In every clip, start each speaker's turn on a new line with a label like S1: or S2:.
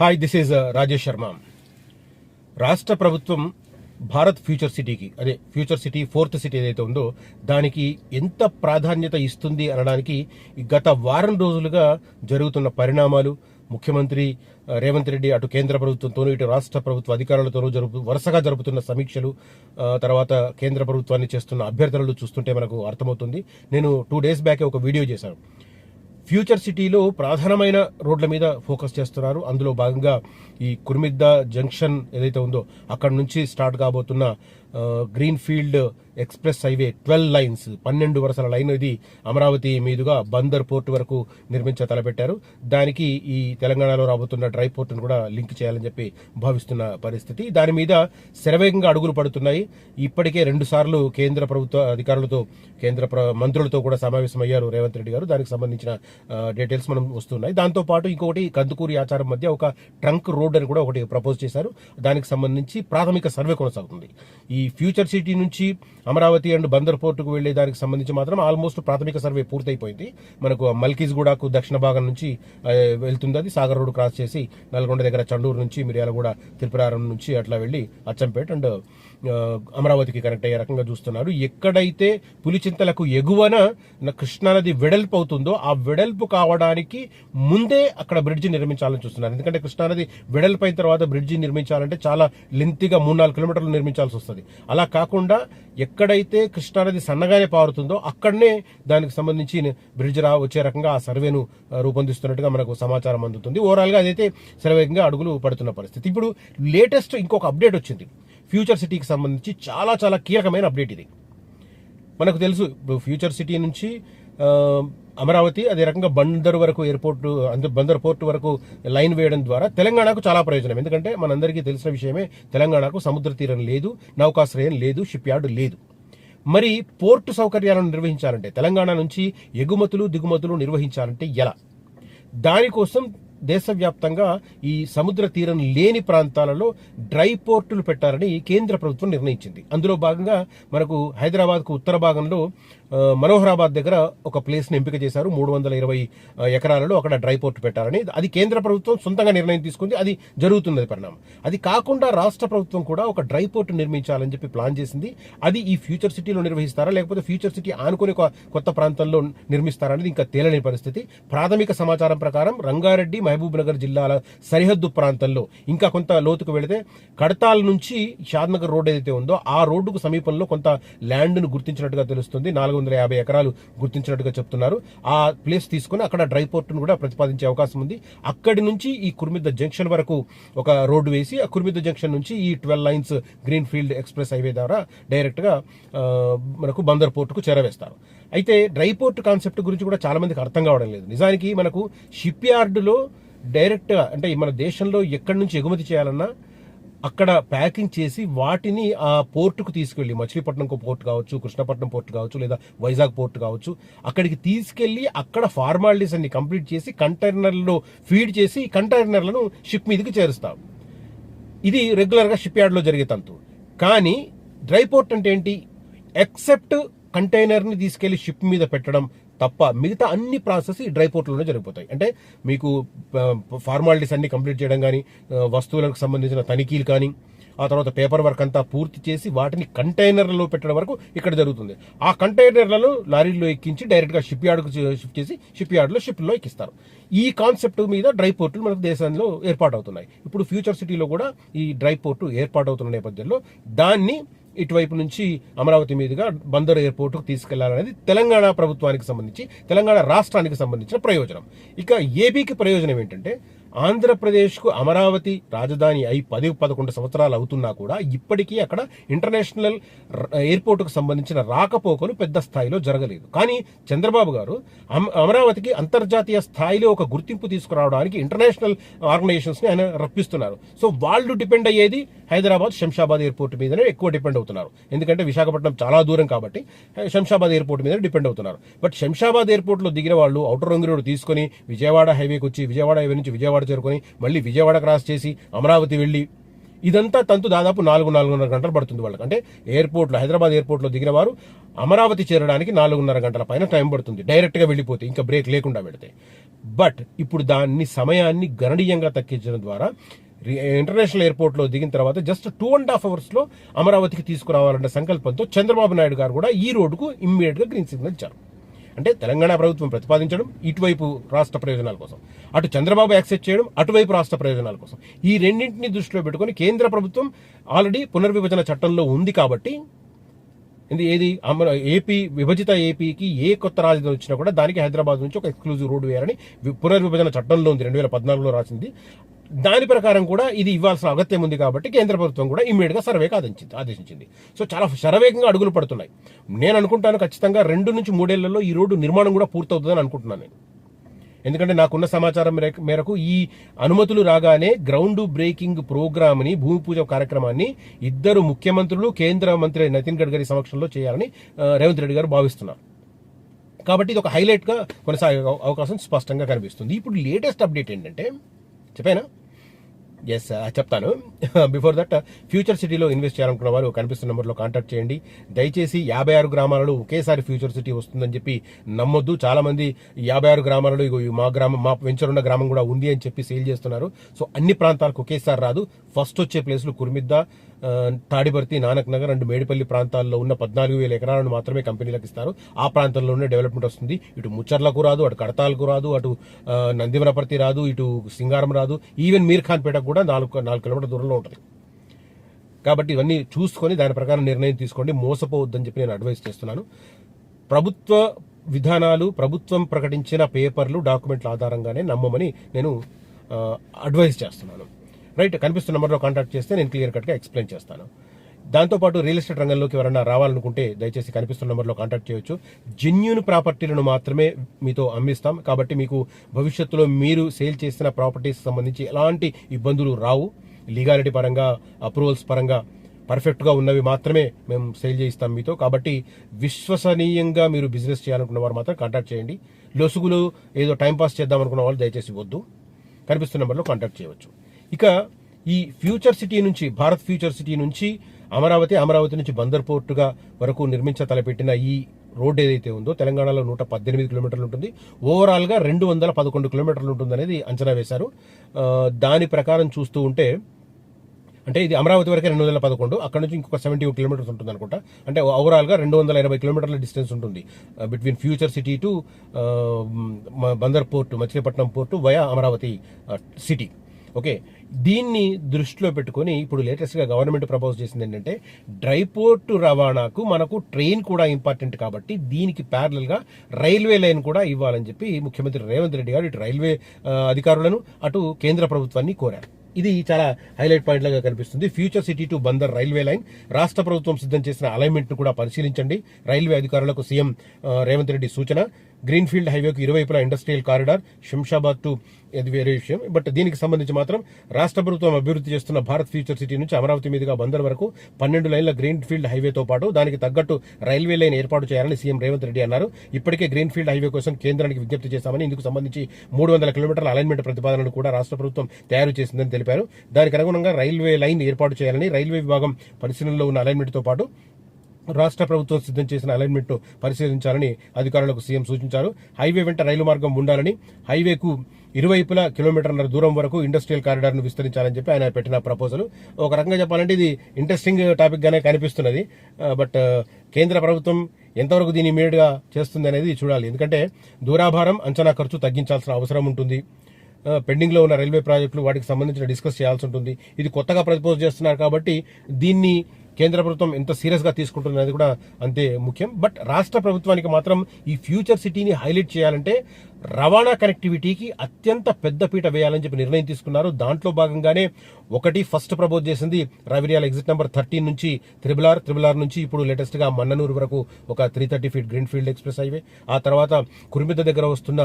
S1: Hi this is Rajesh Sharma రాష్ట్ర ప్రభుత్వం Bharat future సిటీకి అదే ఫ్యూచర్ సిటీ ఫోర్త్ సిటీ ఏదైతే ఉందో దానికి ఎంత ప్రాధాన్యత ఇస్తుంది అనడానికి గత వారం రోజులుగా జరుగుతున్న పరిణామాలు ముఖ్యమంత్రి రేవంత్ రెడ్డి అటు కేంద్ర ప్రభుత్వంతోనూ ఇటు రాష్ట్ర ప్రభుత్వ అధికారులతోనూ జరుపు వరుసగా జరుపుతున్న సమీక్షలు తర్వాత కేంద్ర ప్రభుత్వాన్ని చేస్తున్న అభ్యర్థనలు చూస్తుంటే మనకు అర్థమవుతుంది. నేను టూ డేస్ బ్యాకే ఒక వీడియో చేశాను. ఫ్యూచర్ సిటీలో ప్రధానమైన రోడ్ల మీద ఫోకస్ చేస్తున్నారు. అందులో భాగంగా ఈ కుర్మిద్ద జంక్షన్ ఏదైతే ఉందో అక్కడ నుంచి స్టార్ట్ కాబోతున్న greenfield express highway twelve lines పన్నెండు వరుసల లైన్ ఇది అమరావతి మీదుగా బందర్ పోర్ట్ వరకు నిర్మించ తలపెట్టారు. దానికి ఈ తెలంగాణలో రాబోతున్న డ్రై పోర్టును కూడా లింక్ చేయాలని చెప్పి భావిస్తున్న పరిస్థితి. దాని మీద శరవేగంగా అడుగులు పడుతున్నాయి. ఇప్పటికే రెండు సార్లు కేంద్ర ప్రభుత్వ అధికారులతో కేంద్ర ప్ర- మంత్రులతో కూడా సమావేశమయ్యారు రేవంత్ రెడ్డి గారు. దానికి సంబంధించిన డీటెయిల్స్ మనం వస్తున్నాయి. దాంతో పాటు ఇంకొకటి కందుకూరి ఆచారం మధ్య ఒక ట్రంక్ రోడ్ అని కూడా ఒకటి ప్రపోజ్ చేశారు. దానికి సంబంధించి ప్రాథమిక సర్వే కొనసాగుతుంది. ఈ ఈ ఫ్యూచర్ సిటీ నుంచి అమరావతి అండ్ బందర్ పోర్టుకు వెళ్ళే దానికి సంబంధించి మాత్రం ఆల్మోస్ట్ ప్రాథమిక సర్వే పూర్తయిపోయింది. మనకు మల్కీజ్గూడకు దక్షిణ భాగం నుంచి వెళ్తుంది. అది సాగర్ రోడ్ క్రాస్ చేసి నల్గొండ దగ్గర చండూరు నుంచి మిర్యాలగూడ త్రిపురారం నుంచి అట్లా వెళ్ళి అచ్చంపేట అండ్ అమరావతికి కనెక్ట్ అయ్యే రకంగా చూస్తున్నారు. ఎక్కడైతే పులిచింతలకు ఎగువన కృష్ణానది వెడల్పు అవుతుందో ఆ వెడల్పు కావడానికి ముందే అక్కడ బ్రిడ్జి నిర్మించాలని చూస్తున్నారు. ఎందుకంటే కృష్ణానది వెడల్పు అయిన తర్వాత బ్రిడ్జి నిర్మించాలంటే చాలా లెంతిగా మూడు నాలుగు కిలోమీటర్లు నిర్మించాల్సి వస్తుంది. అలా కాకుండా ఎక్కడైతే కృష్ణానది సన్నగానే పారుతుందో అక్కడనే దానికి సంబంధించి బ్రిడ్జ్ రా వచ్చే రకంగా ఆ సర్వేను రూపొందిస్తున్నట్టుగా మనకు సమాచారం అందుతుంది. ఓవరాల్గా అదైతే శరవేగంగా అడుగులు పడుతున్న పరిస్థితి. ఇప్పుడు లేటెస్ట్ ఇంకొక అప్డేట్ వచ్చింది. ఫ్యూచర్ సిటీకి సంబంధించి చాలా చాలా కీలకమైన అప్డేట్ ఇది. మనకు తెలుసు ఇప్పుడు ఫ్యూచర్ సిటీ నుంచి అమరావతి అదే రకంగా బందర్ వరకు ఎయిర్పోర్ట్ అందు- బందర్ పోర్ట్ వరకు లైన్ వేయడం ద్వారా తెలంగాణకు చాలా ప్రయోజనం. ఎందుకంటే మనందరికీ తెలిసిన విషయమే తెలంగాణకు సముద్ర తీరం లేదు నౌకాశ్రయం లేదు షిప్ యార్డ్ లేదు. మరి పోర్టు సౌకర్యాలను నిర్వహించాలంటే తెలంగాణ నుంచి ఎగుమతులు దిగుమతులు నిర్వహించాలంటే ఎలా? దానికోసం దేశవ్యాప్తంగా ఈ సముద్ర తీరం లేని ప్రాంతాలలో డ్రై పోర్టులు పెట్టాలని కేంద్ర ప్రభుత్వం నిర్ణయించింది. అందులో భాగంగా మనకు హైదరాబాద్కు ఉత్తర భాగంలో మనోహరాబాద్ దగ్గర ఒక ప్లేస్ని ఎంపిక చేశారు. మూడు వందల ఇరవై ఎకరాలలో అక్కడ డ్రై పోర్ట్ పెట్టాలని అది కేంద్ర ప్రభుత్వం సొంతంగా నిర్ణయం తీసుకుంది. అది జరుగుతున్నది పరిణామం. అది కాకుండా రాష్ట్ర ప్రభుత్వం కూడా ఒక డ్రై పోర్ట్ నిర్మించాలని చెప్పి ప్లాన్ చేసింది. అది ఈ ఫ్యూచర్ సిటీలో నిర్వహిస్తారా? లేకపోతే ఫ్యూచర్ సిటీ ఆనుకునే ఒక కొత్త ప్రాంతంలో నిర్మిస్తారా అనేది ఇంకా తేలని పరిస్థితి. ప్రాథమిక సమాచారం ప్రకారం రంగారెడ్డి మహబూబ్ నగర్ జిల్లాల సరిహద్దు ప్రాంతంలో ఇంకా కొంత లోతుకు వెళితే కడతాల్ నుంచి షాద్నగర్ రోడ్ ఏదైతే ఉందో ఆ రోడ్డుకు సమీపంలో కొంత ల్యాండ్ను గుర్తించినట్టుగా తెలుస్తుంది. నాలుగు వందల యాభై ఎకరాలు గుర్తించినట్టుగా చెప్తున్నారు. ఆ ప్లేస్ తీసుకుని అక్కడ డ్రై పోర్ట్ను కూడా ప్రతిపాదించే అవకాశం ఉంది. అక్కడి నుంచి ఈ కుర్మిద్ద జంక్షన్ వరకు ఒక రోడ్డు వేసి ఆ కుర్మిద్ద జంక్షన్ నుంచి ఈ twelve lines greenfield express highway ద్వారా డైరెక్ట్గా మనకు బందర్ పోర్టుకు చేరవేస్తారు. అయితే డ్రై పోర్ట్ కాన్సెప్ట్ గురించి కూడా చాలా మందికి అర్థం కావడం లేదు. నిజానికి మనకు షిప్ యార్డులో డైరెక్ట్గా అంటే మన దేశంలో ఎక్కడి నుంచి ఎగుమతి చేయాలన్నా అక్కడ ప్యాకింగ్ చేసి వాటిని ఆ పోర్టుకు తీసుకెళ్ళి మచిలీపట్నంకు పోర్ట్ కావచ్చు కృష్ణపట్నం పోర్ట్ కావచ్చు లేదా వైజాగ్ పోర్ట్ కావచ్చు అక్కడికి తీసుకెళ్ళి అక్కడ ఫార్మాలిటీస్ అన్ని కంప్లీట్ చేసి కంటైనర్లో ఫీడ్ చేసి కంటైనర్లను షిప్ మీదకి చేరుస్తాం. ఇది రెగ్యులర్గా షిప్ యార్డ్లో జరిగే తంతు. కానీ డ్రై పోర్ట్ అంటే ఏంటి? ఎక్సెప్ట్ కంటైనర్ని తీసుకెళ్ళి షిప్ మీద పెట్టడం తప్ప మిగతా అన్ని ప్రాసెస్ ఈ డ్రై పోర్ట్లోనే జరిగిపోతాయి. అంటే మీకు ఫార్మాలిటీస్ అన్ని కంప్లీట్ చేయడం కానీ వస్తువులకు సంబంధించిన తనిఖీలు కానీ ఆ తర్వాత పేపర్ వర్క్ అంతా పూర్తి చేసి వాటిని కంటైనర్లలో పెట్టడం వరకు ఇక్కడ జరుగుతుంది. ఆ కంటైనర్లలో లారీల్లో ఎక్కించి డైరెక్ట్గా షిప్ యార్డ్కు షిఫ్ట్ చేసి షిప్ యార్డ్లో షిప్లో ఎక్కిస్తారు. ఈ కాన్సెప్ట్ మీద డ్రై పోర్టులు మనకు దేశంలో ఏర్పాటు అవుతున్నాయి ఇప్పుడు ఫ్యూచర్ సిటీలో కూడా ఈ డ్రై పోర్టు ఏర్పాటు అవుతున్న నేపథ్యంలో దాన్ని ఇటువైపు నుంచి అమరావతి మీదుగా బందర్ ఎయిర్పోర్టుకు తీసుకెళ్ళాలనేది తెలంగాణ ప్రభుత్వానికి సంబంధించి తెలంగాణ రాష్ట్రానికి సంబంధించిన ప్రయోజనం. ఇక ఏపీకి ప్రయోజనం ఏంటంటే ఆంధ్రప్రదేశ్కు అమరావతి రాజధాని అయి పది పదకొండు సంవత్సరాలు అవుతున్నా కూడా ఇప్పటికీ అక్కడ ఇంటర్నేషనల్ ర- ఎయిర్పోర్టుకు సంబంధించిన రాకపోకలు పెద్ద స్థాయిలో జరగలేదు. కానీ చంద్రబాబు గారు అమ- అమరావతికి అంతర్జాతీయ స్థాయిలో ఒక గుర్తింపు తీసుకురావడానికి ఇంటర్నేషనల్ ఆర్గనైజేషన్స్ని ఆయన రప్పిస్తున్నారు. సో వాళ్ళు డిపెండ్ అయ్యేది హైదరాబాద్ శంషాబాద్ ఎయిర్పోర్ట్ మీదనే ఎక్కువ డిపెండ్ అవుతున్నారు. ఎందుకంటే విశాఖపట్నం చాలా దూరం కాబట్టి శంషాబాద్ ఎయిర్పోర్ట్ మీద డిపెండ్ అవుతున్నారు. బట్ శంషాబాద్ ఎయిర్పోర్ట్లో దిగిన వాళ్ళు అవుటర్ రింగ్ రోడ్ తీసుకొని విజయవాడ హైవేకి వచ్చి విజయవాడ హైవే నుంచి విజయవాడ చేరుకొని మళ్ళీ విజయవాడ క్రాస్ చేసి అమరావతి వెళ్ళి ఇదంతా తంతు దాదాపు నాలుగు నాలుగున్నర గంటలు పడుతుంది వాళ్ళకి. అంటే ఎయిర్పోర్ట్లో హైదరాబాద్ ఎయిర్పోర్ట్లో దిగిన వారు అమరావతి చేరడానికి నాలుగున్నర గంటల పైన టైం పడుతుంది. డైరెక్ట్గా వెళ్ళిపోతే ఇంకా బ్రేక్ లేకుండా పెడితే. బట్ ఇప్పుడు దాన్ని సమయాన్ని గణనీయంగా తగ్గించడం ద్వారా ఇంటర్నేషనల్ ఎయిర్పోర్ట్లో దిగిన తర్వాత జస్ట్ టూ అండ్ హాఫ్ అవర్స్లో అమరావతికి తీసుకురావాలన్న సంకల్పంతో చంద్రబాబు నాయుడు గారు కూడా ఈ రోడ్డుకు ఇమ్మీడియట్గా గ్రీన్ సిగ్నల్ ఇచ్చారు. అంటే తెలంగాణ ప్రభుత్వం ప్రతిపాదించడం ఇటువైపు రాష్ట్ర ప్రయోజనాల కోసం. అటు చంద్రబాబు యాక్సెప్ట్ చేయడం అటువైపు రాష్ట్ర ప్రయోజనాల కోసం. ఈ రెండింటిని దృష్టిలో పెట్టుకుని కేంద్ర ప్రభుత్వం ఆల్రెడీ పునర్విభజన చట్టంలో ఉంది కాబట్టి ఇది ఏది ఏపీ విభజిత ఏపీకి ఏ కొత్త రాజధాని వచ్చినా కూడా దానికి హైదరాబాద్ నుంచి ఒక ఎక్స్క్లూజివ్ రోడ్డు వేయాలని పునర్విభజన చట్టంలో ఉంది. రెండు వేల పద్నాలుగులో రాసింది. దాని ప్రకారం కూడా ఇది ఇవ్వాల్సిన అగత్యం ఉంది కాబట్టి కేంద్ర ప్రభుత్వం కూడా ఇమ్మీడియట్గా సర్వేకి ఆదేశించింది ఆదేశించింది. సో చాలా శరవేగంగా అడుగులు పడుతున్నాయి. నేను అనుకుంటాను ఖచ్చితంగా రెండు నుంచి మూడేళ్ళలో ఈ రోడ్డు నిర్మాణం కూడా పూర్తవుతుందని అనుకుంటున్నాను నేను. ఎందుకంటే నాకున్న సమాచారం మేరకు- మేరకు ఈ అనుమతులు రాగానే గ్రౌండ్ బ్రేకింగ్ ప్రోగ్రామ్ని భూమి పూజ కార్యక్రమాన్ని ఇద్దరు ముఖ్యమంత్రులు కేంద్ర మంత్రి నితిన్ గడ్కరీ సమక్షంలో చేయాలని రేవంత్ రెడ్డి గారు భావిస్తున్నారు. కాబట్టి ఇది ఒక హైలైట్గా కొనసాగే అవకాశం స్పష్టంగా కనిపిస్తుంది. ఇప్పుడు లేటెస్ట్ అప్డేట్ ఏంటంటే చెప్పానా? ఎస్ uh, చెప్తాను. బిఫోర్ దట్ ఫ్యూచర్ సిటీలో ఇన్వెస్ట్ చేయాలనుకున్న వారు కనిపిస్తున్న నెంబర్లో కాంటాక్ట్ చేయండి. దయచేసి యాభై ఆరు గ్రామాలలో ఒకేసారి ఫ్యూచర్ సిటీ వస్తుందని చెప్పి నమ్మొద్దు. చాలామంది యాభై ఆరు గ్రామాలలో ఇగో మా గ్రామం మా వెంచర్ ఉన్న గ్రామం కూడా ఉంది అని చెప్పి సేల్ చేస్తున్నారు. సో అన్ని ప్రాంతాలకు ఒకేసారి రాదు. ఫస్ట్ వచ్చే ప్లేస్లు కుర్మిద్ద తాడిపర్తి నానక్ నగర్ అండ్ మేడిపల్లి ప్రాంతాల్లో ఉన్న పద్నాలుగు వేల ఎకరాలను మాత్రమే కంపెనీలకు ఇస్తారు. ఆ ప్రాంతంలోనే డెవలప్మెంట్ వస్తుంది. ఇటు ముచ్చర్లకు రాదు అటు కడతాలకు రాదు అటు ఆ, నందివరపర్తి రాదు ఇటు సింగారం రాదు. ఈవెన్ మీర్ ఖాన్ పేటకు కూడా నాలుగు నాలుగు కిలోమీటర్ దూరంలో ఉంటుంది. కాబట్టి ఇవన్నీ చూసుకొని దాని ప్రకారం నిర్ణయం తీసుకోండి. మోసపోవద్దని చెప్పి నేను అడ్వైస్ చేస్తున్నాను. ప్రభుత్వ విధానాలు ప్రభుత్వం ప్రకటించిన పేపర్లు డాక్యుమెంట్ల ఆధారంగానే నమ్మమని నేను అడ్వైజ్ అడ్వైస్ చేస్తున్నాను. రైట్ కనిపిస్తున్న నెంబర్లో కాంటాక్ట్ చేస్తే నేను క్లియర్ కట్గా ఎక్స్ప్లెయిన్ చేస్తాను. దాంతోపాటు రియల్ ఎస్టేట్ రంగంలోకి ఎవరైనా రావాలనుకుంటే దయచేసి కనిపిస్తున్న నెంబర్లో కాంటాక్ట్ చేయొచ్చు. జెన్యున్ ప్రాపర్టీలను మాత్రమే మీతో అమ్మిస్తాం. కాబట్టి మీకు భవిష్యత్తులో మీరు సేల్ చేసిన ప్రాపర్టీస్ సంబంధించి ఎలాంటి ఇబ్బందులు రావు. లీగాలిటీ పరంగా అప్రూవల్స్ పరంగా పర్ఫెక్ట్గా ఉన్నవి మాత్రమే మేము సేల్ చేయిస్తాం మీతో. కాబట్టి విశ్వసనీయంగా మీరు బిజినెస్ చేయాలనుకున్న వారు మాత్రం కాంటాక్ట్ చేయండి. లొసుగులు ఏదో టైంపాస్ చేద్దామనుకున్న చేద్దాం అనుకున్న వాళ్ళు దయచేసి వద్దు. కనిపిస్తున్న నెంబర్లో కాంటాక్ట్ చేయవచ్చు. ఇక ఈ ఫ్యూచర్ సిటీ నుంచి భారత్ ఫ్యూచర్ సిటీ నుంచి అమరావతి అమరావతి నుంచి బందర్ పోర్టుగా వరకు నిర్మించ తలపెట్టిన ఈ రోడ్ ఏదైతే ఉందో తెలంగాణలో నూట పద్దెనిమిది కిలోమీటర్లు ఉంటుంది. ఓవరాల్గా రెండు వందల పదకొండు కిలోమీటర్లు ఉంటుందనేది అంచనా వేశారు. దాని ప్రకారం చూస్తూ ఉంటే అంటే ఇది అమరావతి వరకే రెండు వందల పదకొండు అక్కడ నుంచి ఇంకొక సెవెంటీ కిలోమీటర్స్ ఉంటుంది అనుకుంటా అంటే ఓవరాల్గా రెండు వందల ఎనభై కిలోమీటర్ల డిస్టెన్స్ ఉంటుంది. Between future city to Bandar port Machilipatnam port via Amaravati city okay. దీన్ని దృష్టిలో పెట్టుకొని ఇప్పుడు లేటెస్ట్గా గవర్నమెంట్ ప్రపోజ్ చేసింది ఏంటంటే డ్రై పోర్టు రవాణాకు మనకు ట్రైన్ కూడా ఇంపార్టెంట్ కాబట్టి దీనికి ప్యారలల్గా రైల్వే లైన్ కూడా ఇవ్వాలని చెప్పి ముఖ్యమంత్రి రేవంత్ రెడ్డి గారు ఇటు రైల్వే అధికారులను అటు కేంద్ర ప్రభుత్వాన్ని కోరారు. ఇది చాలా హైలైట్ పాయింట్ లాగా కనిపిస్తుంది. Future city to Bandar railway line. రాష్ట్ర ప్రభుత్వం సిద్ధం చేసిన అలైన్మెంట్ను కూడా పరిశీలించండి. రైల్వే అధికారులకు సీఎం రేవంత్ రెడ్డి సూచన. గ్రీన్ఫీల్డ్ హైవేకు ఇరువైపులా ఇండస్ట్రియల్ కారిడార్ శంషాబాద్ టు ఇది వేరే విషయం. బట్ దీనికి సంబంధించి మాత్రం రాష్ట్ర ప్రభుత్వం అభివృద్ధి చేస్తున్న భారత్ ఫ్యూచర్ సిటీ నుంచి అమరావతి మీదుగా బందర్ వరకు పన్నెండు లైన్ల గ్రీన్ ఫీల్డ్ హైవేతో పాటు దానికి తగ్గట్టు రైల్వే లైన్ ఏర్పాటు చేయాలని సీఎం రేవంత్ రెడ్డి అన్నారు. ఇప్పటికే గ్రీన్ ఫీల్డ్ హైవే కోసం కేంద్రానికి విజ్ఞప్తి చేశామని ఇందుకు సంబంధించి మూడు వందల కిలోమీటర్ల అలైన్మెంట్ ప్రతిపాదనను కూడా రాష్ట్ర ప్రభుత్వం తయారు చేసిందని తెలిపారు. దానికి అనుగుణంగా రైల్వే లైన్ ఏర్పాటు చేయాలని రైల్వే విభాగం పరిశీలనలో ఉన్న అలైన్మెంట్తో పాటు రాష్ట్ర ప్రభుత్వం సిద్ధం చేసిన అలైన్మెంట్ పరిశీలించాలని అధికారులకు సీఎం సూచించారు. హైవే వెంట రైలు మార్గం ఉండాలని హైవేకు ఇరువైపులా కిలోమీటర్ల దూరం వరకు ఇండస్ట్రియల్ కారిడార్ను విస్తరించాలని చెప్పి ఆయన పెట్టిన ప్రపోజల్ ఒక రకంగా చెప్పాలంటే ఇది ఇంట్రెస్టింగ్ టాపిక్గానే కనిపిస్తున్నది. బట్ కేంద్ర ప్రభుత్వం ఎంతవరకు దీన్ని ఇమీడియట్గా చేస్తుంది అనేది చూడాలి. ఎందుకంటే దూరాభారం అంచనా ఖర్చు తగ్గించాల్సిన అవసరం ఉంటుంది. పెండింగ్లో ఉన్న రైల్వే ప్రాజెక్టులు వాటికి సంబంధించిన డిస్కస్ చేయాల్సి ఉంటుంది. ఇది కొత్తగా ప్రపోజ్ చేస్తున్నారు కాబట్టి దీన్ని కేంద్ర ప్రభుత్వం ఎంత సీరియస్గా తీసుకుంటుంది కూడా అంతే ముఖ్యం. బట్ రాష్ట్ర ప్రభుత్వానికి మాత్రం ఈ ఫ్యూచర్ సిటీని హైలైట్ చేయాలంటే రవాణా కనెక్టివిటీకి అత్యంత పెద్ద పీట వేయాలని చెప్పి నిర్ణయం తీసుకున్నారు. దాంట్లో భాగంగానే ఒకటి ఫస్ట్ ప్రపోజ్ చేసింది రావిరియాల ఎగ్జిట్ నెంబర్ థర్టీన్ నుంచి త్రిబుల్ ఆర్. త్రిబుల్ ఆర్ నుంచి ఇప్పుడు లేటెస్ట్గా మన్ననూరు వరకు ఒక three thirty feet greenfield express highway. ఆ తర్వాత కురిమిద దగ్గర వస్తున్న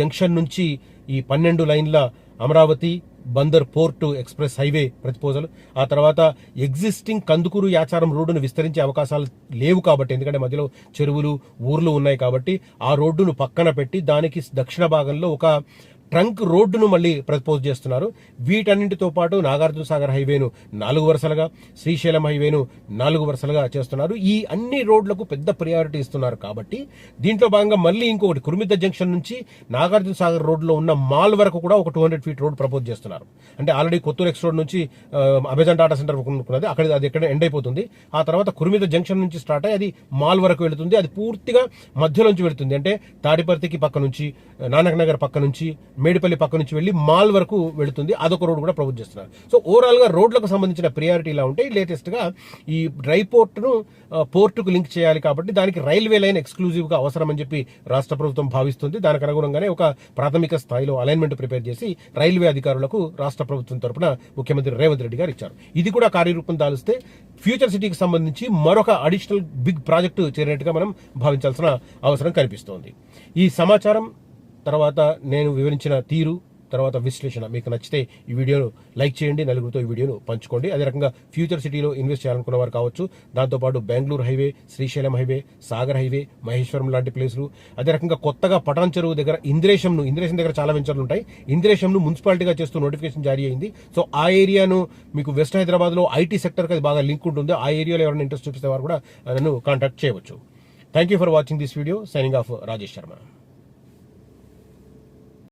S1: జంక్షన్ నుంచి ఈ పన్నెండు లైన్ల Amaravati Bandar port express highway ప్రతిపోజలు. ఆ తర్వాత ఎగ్జిస్టింగ్ కందుకూరు యాచారం రోడ్డును విస్తరించే అవకాశాలు లేవు కాబట్టి ఎందుకంటే మధ్యలో చెరువులు ఊర్లు ఉన్నాయి కాబట్టి ఆ రోడ్డును పక్కన పెట్టి దానికి దక్షిణ భాగంలో ఒక ట్రంక్ రోడ్డును మళ్ళీ ప్రపోజ్ చేస్తున్నారు. వీటన్నింటితో పాటు నాగార్జున సాగర్ హైవేను నాలుగు వరుసలుగా శ్రీశైలం హైవేను నాలుగు వరుసలుగా చేస్తున్నారు. ఈ అన్ని రోడ్లకు పెద్ద ప్రయారిటీ ఇస్తున్నారు కాబట్టి దీంట్లో భాగంగా మళ్ళీ ఇంకొకటి కురుమిద్ద జంక్షన్ నుంచి నాగార్జున సాగర్ రోడ్లో ఉన్న మాల్ వరకు కూడా ఒక two hundred feet road propose చేస్తున్నారు. అంటే ఆల్రెడీ కొత్తూరు ఎక్స్ రోడ్ నుంచి అభిజన్ అమెజాన్ డాటా సెంటర్ ఉన్నది. అక్కడ అది ఎక్కడ ఎండ్ అయిపోతుంది. ఆ తర్వాత కురుమిద జంక్షన్ నుంచి స్టార్ట్ అయ్యి అది మాల్ వరకు వెళుతుంది. అది పూర్తిగా మధ్యలోంచి వెళుతుంది. అంటే తాడిపర్తికి పక్క నుంచి నానక్ నగర్ పక్క నుంచి మేడిపల్లి పక్క నుంచి వెళ్ళి మాల్ వరకు వెళుతుంది. అదొక రోడ్ కూడా ప్రపోజ్ చేస్తున్నారు. సో ఓవరాల్గా రోడ్లకు సంబంధించిన ప్రియారిటీ ఇలా ఉంటే లేటెస్ట్గా ఈ డ్రై పోర్ట్ను పోర్టుకు లింక్ చేయాలి కాబట్టి దానికి రైల్వే లైన్ ఎక్స్క్లూజివ్గా అవసరం అని చెప్పి రాష్ట్ర ప్రభుత్వం భావిస్తుంది. దానికి అనుగుణంగానే ఒక ప్రాథమిక స్థాయిలో అలైన్మెంట్ ప్రిపేర్ చేసి రైల్వే అధికారులకు రాష్ట్ర ప్రభుత్వం తరపున ముఖ్యమంత్రి రేవంత్ రెడ్డి గారు ఇచ్చారు. ఇది కూడా కార్యరూపం దాలిస్తే ఫ్యూచర్ సిటీకి సంబంధించి మరొక అడిషనల్ బిగ్ ప్రాజెక్టు చేరినట్టుగా మనం భావించాల్సిన అవసరం కనిపిస్తోంది. ఈ సమాచారం తర్వాత నేను వివరించిన తీరు తర్వాత విశ్లేషణ. మీకు నచ్చితే ఈ వీడియోను లైక్ చేయండి నలుగురితో ఈ వీడియోను పంచుకోండి. అదే రకంగా ఫ్యూచర్ సిటీలో ఇన్వెస్ట్ చేయాలనుకున్న వారు కావచ్చు దాంతోపాటు Bengaluru highway Srisailam highway Sagar highway Maheshwaram లాంటి ప్లేసులు. అదే రకంగా కొత్తగా పటాన్ చెరువు దగ్గర ఇంద్రేశంను ఇంద్రేశం దగ్గర చాలా వెంచర్లు ఉంటాయి. ఇంద్రేశంను మున్సిపాలిటీగా చేస్తూ నోటిఫికేషన్ జారీ అయింది. సో ఆ ఏరియాను మీకు వెస్ట్ హైదరాబాద్లో ఐటీ సెక్టర్కి అది బాగా లింక్ ఉంటుంది. ఆ ఏరియాలో ఎవరైనా ఇంట్రెస్ట్ చూపిస్తే వారు కూడా నన్ను కాంటాక్ట్ చేయవచ్చు. Thank you for watching this video signing off Rajesh Sharma